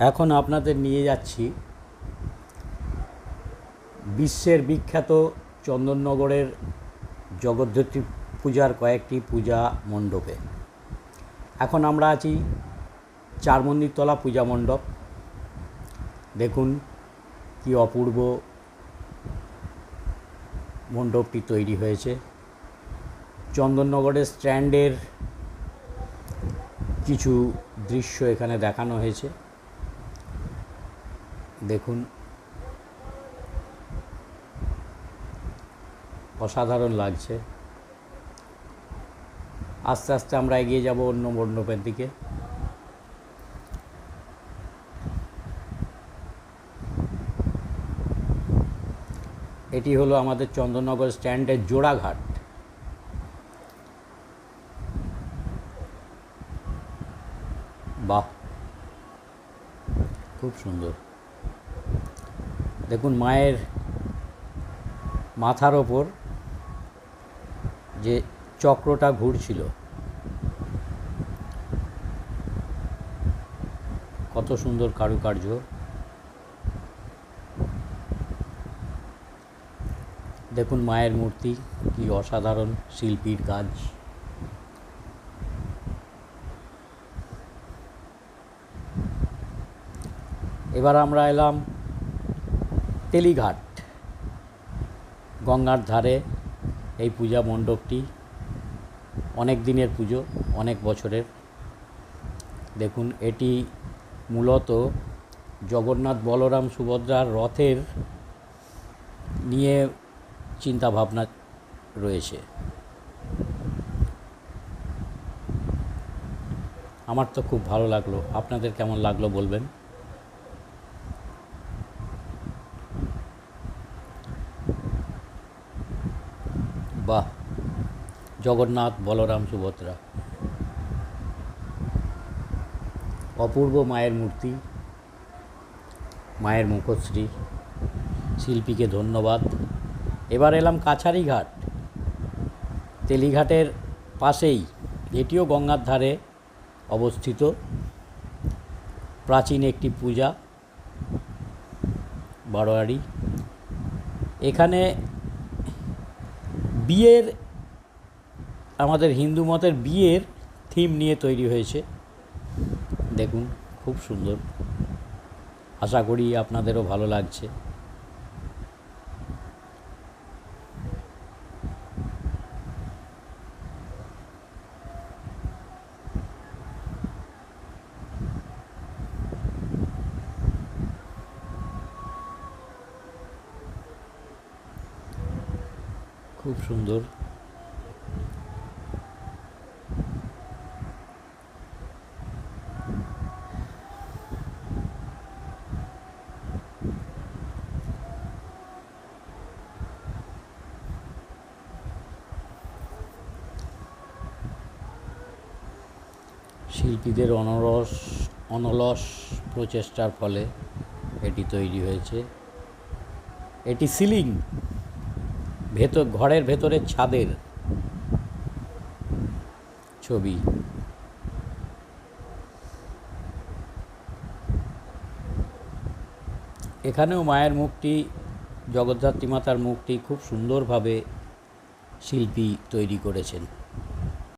এখন আপনাদের নিয়ে যাচ্ছি বিশ্বের বিখ্যাত চন্দননগরের জগদ্ধাত্রী পূজার কয়েকটি পূজা মণ্ডপে। এখন আমরা আছি চারমন্দিরতলা পূজা মণ্ডপ। দেখুন কি অপূর্ব মণ্ডপটি তৈরি হয়েছে। চন্দননগরের স্ট্যান্ডের কিছু দৃশ্য এখানে দেখানো হয়েছে। দেখুন। অসাধারণ লাগছে। আস্তে আস্তে আমরা এগিয়ে যাব অন্য মণ্ডপের দিকে। এটি হলো আমাদের চন্দননগর স্ট্যান্ডের জোড়াঘাট। বাহ! খুব সুন্দর। দেখুন, মায়ের মাথার ওপর যে চক্রটা ঘুরছিল, কত সুন্দর কারুকার্য। দেখুন, মায়ের মূর্তি, কি অসাধারণ শিল্পীর কাজ। এবার আমরা এলাম তেলিঘাট গঙ্গার ধারে এই পূজা মণ্ডপটি। অনেক দিনের পুজো, অনেক বছরের। দেখুন, এটি মূলত জগন্নাথ বলরাম সুভদ্রার রথের নিয়ে চিন্তা ভাবনা রয়েছে। আমার তো খুব ভালো লাগল। আপনাদের কেমন লাগল বলবেন? বাহ, জগন্নাথ বলরাম সুভদ্রা। অপূর্ব মায়ের মূর্তি, মায়ের মুখশ্রী, শিল্পীকে ধন্যবাদ। এবার এলাম কাছারি ঘাট তেলিঘাটের পাশেই, এটিও গঙ্গার ধারে অবস্থিত। প্রাচীন একটি পূজা, বারোয়ারি। এখানে বিয়ের, আমাদের হিন্দু মতের বিয়ের থিম নিয়ে তৈরি হয়েছে। দেখুন, খুব সুন্দর। আশা করি আপনাদেরও ভালো লাগছে। খুব সুন্দর। শিল্পীদের অনরস অনলস প্রচেষ্টার ফলে এটি তৈরি হয়েছে। এটি সিলিং। ভেতর, ঘরের ভেতরের ছাদের ছবি। এখানেও মায়ের মুখটি জগদ্ধাত্রী মাতার মুখটি খুব সুন্দরভাবে শিল্পী তৈরি করেছেন।